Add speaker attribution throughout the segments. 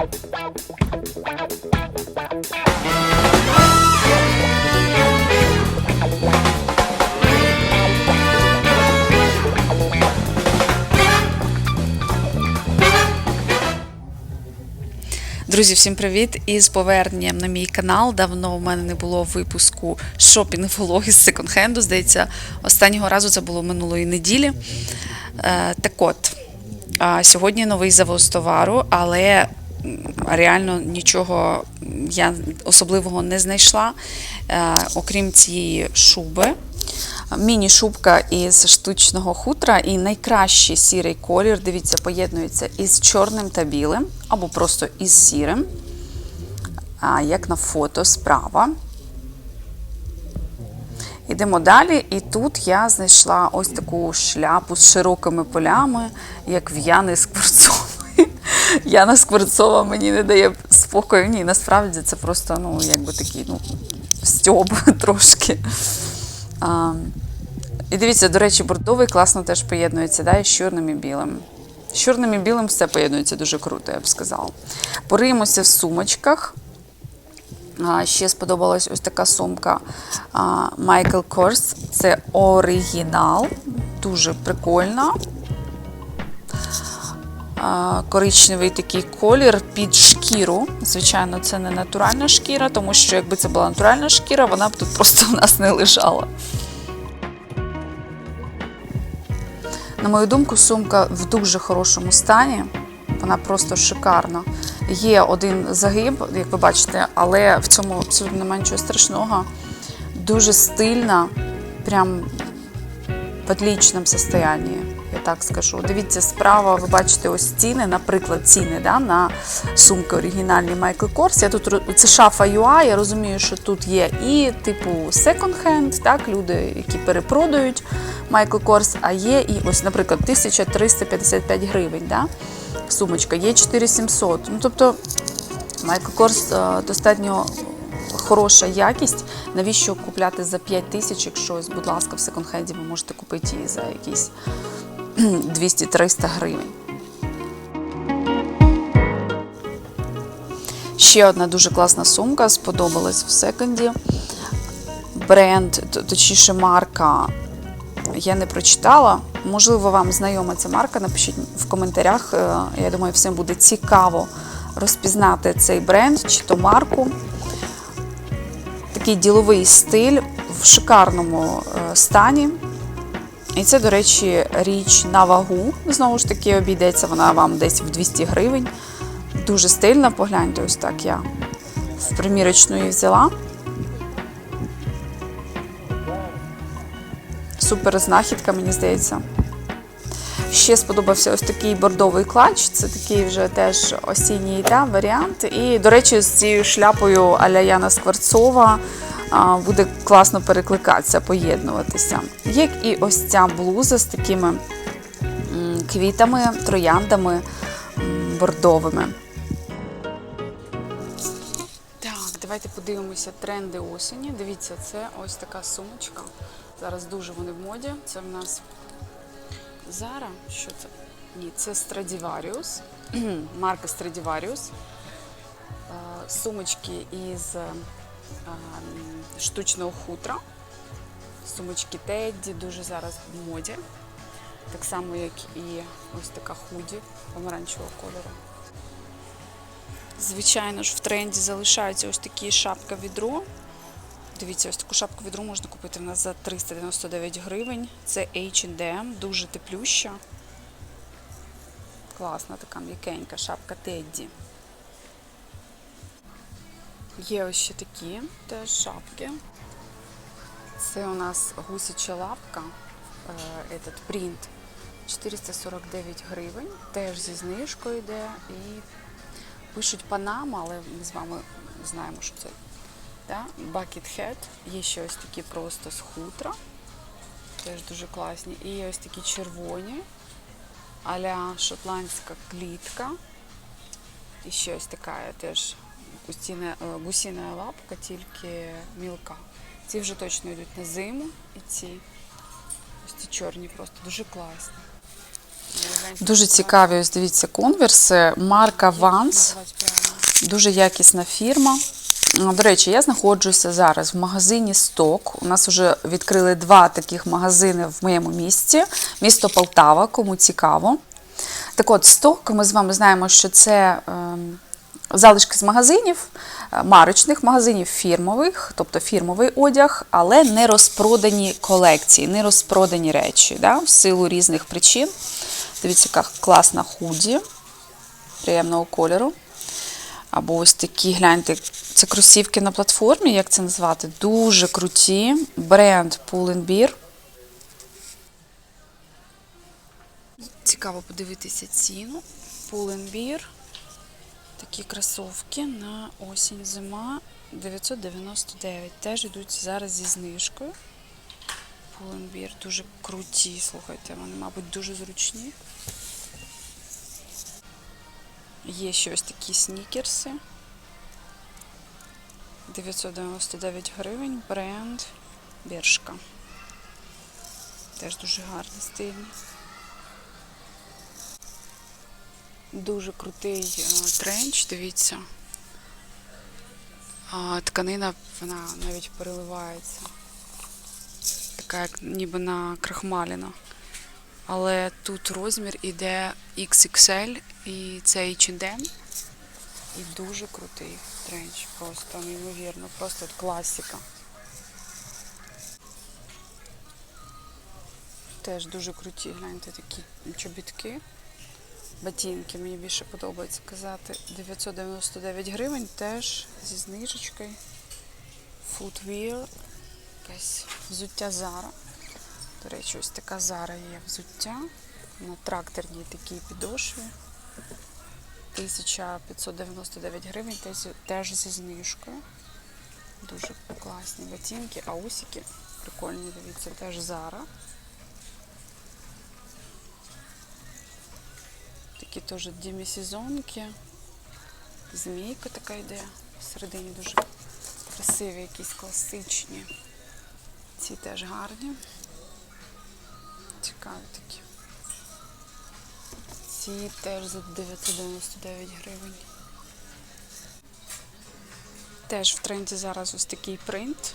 Speaker 1: Друзі, всім привіт! І з поверненням на мій канал. Давно в мене не було випуску шопінг-влоги з секонд-хенду. Здається, останнього разу це було минулої неділі. Е, так от, сьогодні новий завоз товару, але реально нічого я особливого не знайшла, е, окрім цієї шуби. Міні-шубка із штучного хутра і найкращий сірий колір, дивіться, поєднується із чорним та білим, або просто із сірим, як на фото справа. Йдемо далі, і тут я знайшла ось таку шляпу з широкими полями, як в Яни Скворцової. Яна Скворцова мені не дає спокою. Ні, насправді це просто ну, якби такий ну, стьоб трошки. А, і дивіться, до речі, бордовий класно теж поєднується да, і чорним і білим. З чорним і білим все поєднується дуже круто, я б сказала. Пориємося в сумочках. А, ще сподобалась ось така сумка Michael Kors. Це оригінал. Дуже прикольна. Коричневий такий колір під шкіру. Звичайно, це не натуральна шкіра, тому що якби це була натуральна шкіра, вона б тут просто в нас не лежала. На мою думку, сумка в дуже хорошому стані. Вона просто шикарна. Є один загиб, як ви бачите, але в цьому абсолютно немає нічого страшного. Дуже стильна, прям в отличному состоянии, я так скажу. Дивіться, справа ви бачите ось ціни, наприклад, ціни да, на сумки оригінальні Michael Kors. Я тут це шафа UA, я розумію, що тут є і типу second-hand, так, люди, які перепродають Michael Kors, а є і ось, наприклад, 1355 гривень. Да? Сумочка, є 4700. Ну, тобто Michael Kors е, достатньо хороша якість. Навіщо купляти за 5 тисяч, якщо, будь ласка, в секонд-хенді ви можете купити її за якісь 200-300 гривень. Ще одна дуже класна сумка, сподобалась в секонді. Бренд, точніше, марка. Я не прочитала. Можливо, вам знайома ця марка. Напишіть в коментарях. Е, Я думаю, всім буде цікаво розпізнати цей бренд чи то марку. Такий діловий стиль в шикарному е, стані. І це, до речі, річ на вагу. Знову ж таки, обійдеться вона вам десь в 200 гривень. Дуже стильна, погляньте, ось так я в примірочну її взяла. Супер знахідка, мені здається. Ще сподобався ось такий бордовий клач. Це такий вже теж осінній да, варіант. І, до речі, з цією шляпою а-ля Яна Скворцова буде класно перекликатися, поєднуватися. Як і ось ця блуза з такими квітами, трояндами бордовими. Так, давайте подивимося тренди осені. Дивіться, це ось така сумочка. Зараз дуже вони в моді. Це в нас Зара. Що це? Ні, це Stradivarius. Марка Stradivarius. Е, Сумочки із е, штучного хутра. Сумочки Тедді дуже зараз в моді. Так само, як і ось така худі помаранчевого кольору. Звичайно ж, в тренді залишаються ось такі шапка відро. Дивіться, ось таку шапку відру можна купити в нас за 399 гривень. Це H&M, дуже теплюща. Класна така м'якенька шапка Тедді. Є ось ще такі теж шапки. Це у нас гусяча лапка, е, этот принт 449 гривень. Теж зі знижкою йде і пишуть Панама, але ми з вами знаємо, що це да? Bucket Hat. Є ще ось такі просто з хутра. Теж дуже класні. І є ось такі червоні, аля шотландська клітка. І ще ось така теж гусіна, е, гусіна лапка, тільки мілка. Ці вже точно йдуть на зиму. І ці ось ці чорні просто дуже класні. Дуже цікаві, ось дивіться, конверси. Марка Vans. Дуже якісна фірма. До речі, я знаходжуся зараз в магазині Сток. У нас вже відкрили два таких магазини в моєму місті. Місто Полтава, кому цікаво. Так от, сток, ми з вами знаємо, що це ем, залишки з магазинів, е, марочних магазинів фірмових, тобто фірмовий одяг, але не розпродані колекції, не розпродані речі, да, в силу різних причин. Дивіться, яка класна худі приємного кольору. Або ось такі, гляньте, це кросівки на платформі, як це назвати? Дуже круті. Бренд Pull&Bear. Цікаво подивитися ціну. Pull&Bear. Такі кросовки на осінь зима 999. Теж йдуть зараз зі знижкою. Pull&Bear дуже круті, слухайте, вони, мабуть, дуже зручні. Є ще ось такі снікерси. 999 гривень, бренд Бершка. Теж дуже гарні, стильні. Дуже крутий е, тренч, дивіться. А, тканина, вона навіть переливається. Така, як ніби на крахмаліна. Але тут розмір іде XXL і це H&M. І дуже крутий тренч, просто неймовірно, просто от класика. Теж дуже круті, гляньте, такі чобітки. Ботинки, мені більше подобається казати. 999 гривень теж зі знижечкою. Footwear. Якесь взуття Зара. До речі, ось така Зара є взуття на тракторній такій підошві. 1599 гривень теж, зі знижкою. Дуже класні ботинки, а усики прикольні, дивіться, теж Зара. Такі теж демісезонки. Змійка така йде. Всередині дуже красиві, якісь класичні. Ці теж гарні. Цікаві такі. Ці теж за 999 гривень. Теж в тренді зараз ось такий принт.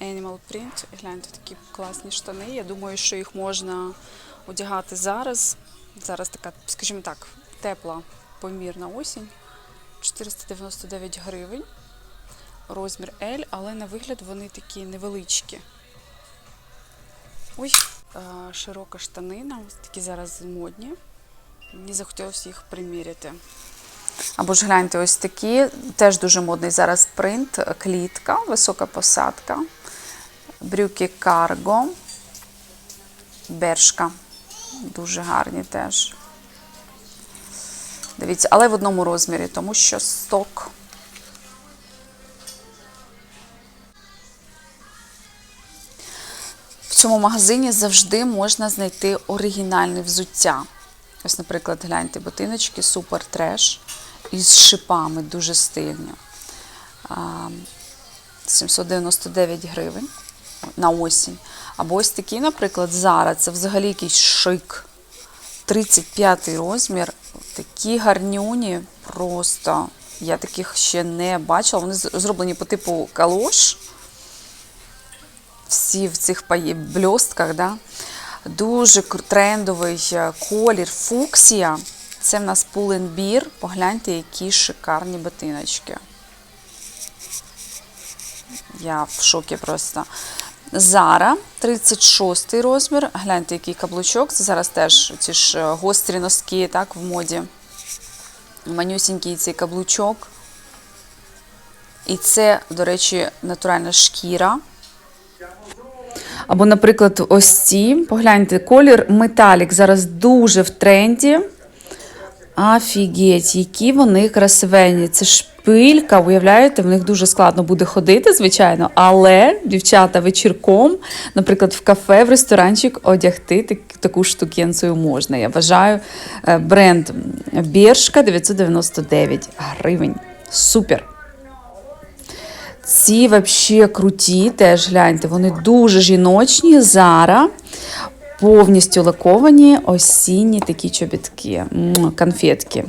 Speaker 1: Animal print. Гляньте, такі класні штани. Я думаю, що їх можна одягати зараз. Зараз така, скажімо так, тепла помірна осінь. 499 гривень. Розмір L, але на вигляд вони такі невеличкі. Ой, широка штанина, ось такі зараз модні. Мені захотілося їх приміряти. Або ж гляньте, ось такі, теж дуже модний зараз принт, клітка, висока посадка, брюки карго, бершка. Дуже гарні теж. Дивіться, але в одному розмірі, тому що сток. Цьому магазині завжди можна знайти оригінальне взуття. Ось, наприклад, гляньте, ботиночки супер треш із шипами, дуже стильні. 799 гривень на осінь. Або ось такі, наприклад, зараз це взагалі якийсь шик. 35 розмір. Такі гарнюні просто. Я таких ще не бачила. Вони зроблені по типу калош. Всі в цих бльостках, да? Дуже трендовий е, колір фуксія. Це в нас Pull&Bear. Погляньте, які шикарні ботиночки. Я в шокі просто. Зара, 36 розмір. Гляньте, який каблучок. Це зараз теж ці ж е, гострі носки, так, в моді. Манюсінький цей каблучок. І це, до речі, натуральна шкіра. Або, наприклад, ось ці. Погляньте, колір металік зараз дуже в тренді. Офігеть, які вони красивенні. Це шпилька, уявляєте, в них дуже складно буде ходити, звичайно, але дівчата вечірком, наприклад, в кафе, в ресторанчик одягти так- таку штукенцію можна. Я вважаю е, бренд Бершка 999 гривень. Супер! Ці взагалі круті, теж гляньте, вони дуже жіночні. Зара. Повністю лаковані осінні такі чобітки, конфетки.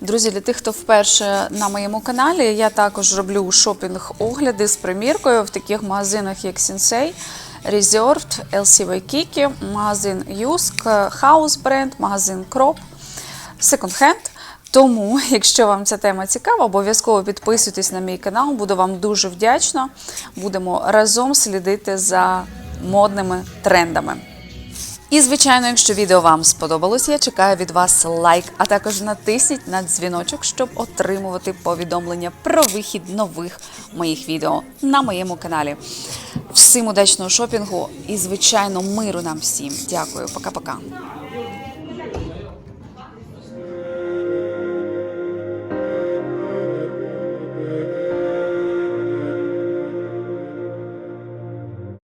Speaker 1: Друзі, для тих, хто вперше на моєму каналі, я також роблю шопінг-огляди з приміркою в таких магазинах, як Sensei, Reserved, LC Waikiki, магазин Юск, House Brand, магазин Crop, Second Hand. Тому, якщо вам ця тема цікава, обов'язково підписуйтесь на мій канал, буду вам дуже вдячна. Будемо разом слідити за модними трендами. І, звичайно, якщо відео вам сподобалось, я чекаю від вас лайк, а також натисніть на дзвіночок, щоб отримувати повідомлення про вихід нових моїх відео на моєму каналі. Всім удачного шопінгу і, звичайно, миру нам всім. Дякую, пока-пока.